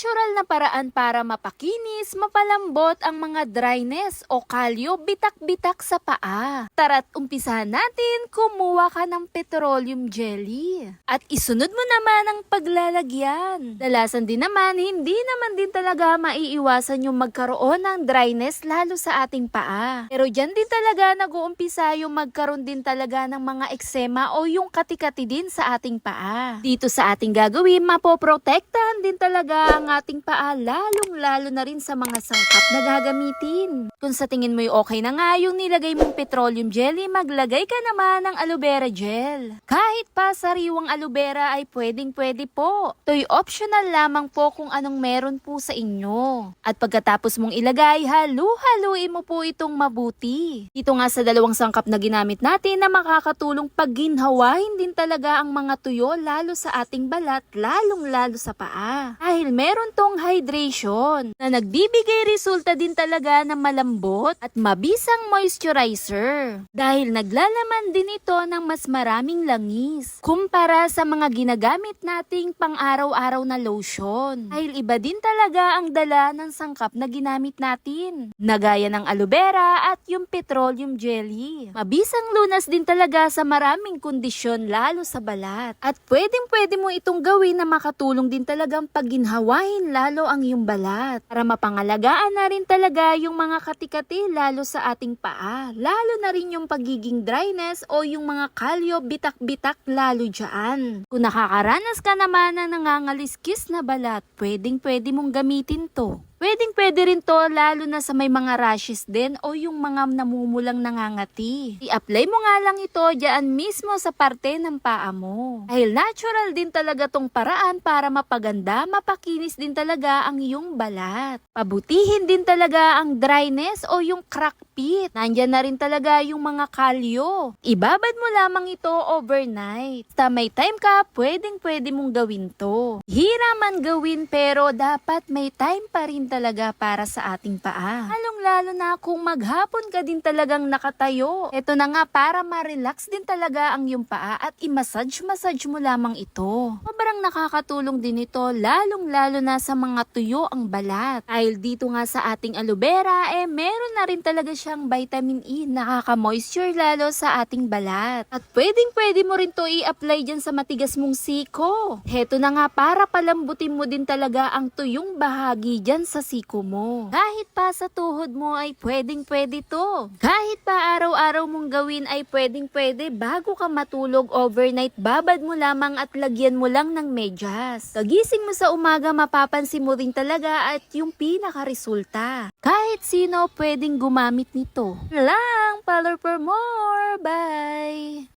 natural na paraan para mapakinis, mapalambot ang mga dryness o kalyo bitak-bitak sa paa. Tara't umpisahan natin, kumuha ka ng petroleum jelly. At isunod mo naman ang paglalagyan. Dalasan din naman, hindi naman din talaga maiiwasan yung magkaroon ng dryness lalo sa ating paa. Pero dyan din talaga nag-uumpisa yung magkaroon din talaga ng mga eksema o yung kati-kati din sa ating paa. Dito sa ating gagawin, mapoprotektahan din talaga ang ating paa lalong-lalo na rin sa mga sangkap na gagamitin. Kung sa tingin mo okay na nga yung nilagay mong petroleum jelly, maglagay ka naman ng aloe vera gel. Kahit pa sariwang aloe vera ay pwedeng pwede po. To'y optional lamang po kung anong meron po sa inyo. At pagkatapos mong ilagay, halu-haluin mo po itong mabuti. Ito nga sa dalawang sangkap na ginamit natin na makakatulong pag ginhawain din talaga ang mga tuyo lalo sa ating balat, lalong lalo sa paa. Dahil meron tong hydration na nagbibigay resulta din talaga ng malambot at mabisang moisturizer. Dahil naglalaman din ito ng mas maraming langis kumpara sa mga ginagamit nating pang-araw-araw na lotion. Dahil iba din talaga ang dala ng sangkap na ginamit natin. Nagaya ng aloe vera at yung petroleum jelly. Mabisang lunas din talaga sa maraming kondisyon lalo sa balat. At pwedeng pwede mo itong gawin na makatulong din talagang pagginhawain lalo ang iyong balat. Para mapangalagaan na rin talaga yung mga katikati lalo sa ating paa. Lalo na rin yung pagiging dryness o yung mga kalyo bitak-bitak lalo dyan. Kung nakakaranas ka naman na nangangaliskis na balat, pwedeng pwede mong gamitin to. Pwedeng pwede rin to lalo na sa may mga rashes din o yung mga namumulang nangangati. I-apply mo nga lang ito dyan mismo sa parte ng paa mo. Dahil natural din talaga tong paraan para mapaganda, mapakinis din talaga ang iyong balat. Pabutihin din talaga ang dryness o yung crack pit. Nandyan na rin talaga yung mga kalyo. Ibabad mo lamang ito overnight. Basta may time ka, pwedeng pwede mong gawin to. Hiraman gawin pero dapat may time pa rin talaga para sa ating paa. Lalong-lalo na kung maghapon ka din talagang nakatayo. Ito na nga para ma-relax din talaga ang iyong paa at i-massage-massage mo lamang ito. Sobrang nakakatulong din ito lalong-lalo na sa mga tuyo ang balat. Dahil dito nga sa ating aloe vera, eh meron na rin talaga siyang vitamin E. Nakaka-moisture lalo sa ating balat. At pwedeng pwede mo rin to i-apply dyan sa matigas mong siko. Heto na nga para palambutin mo din talaga ang tuyong bahagi dyan sa siko mo. Kahit pa sa tuhod mo ay pwedeng pwede to. Kahit pa araw-araw mong gawin ay pwedeng pwede bago ka matulog overnight babad mo lamang at lagyan mo lang ng medyas. Kagising mo sa umaga mapapansin mo rin talaga at yung pinaka-resulta. Kahit sino pwedeng gumamit nito. Lang, follow for more. Bye!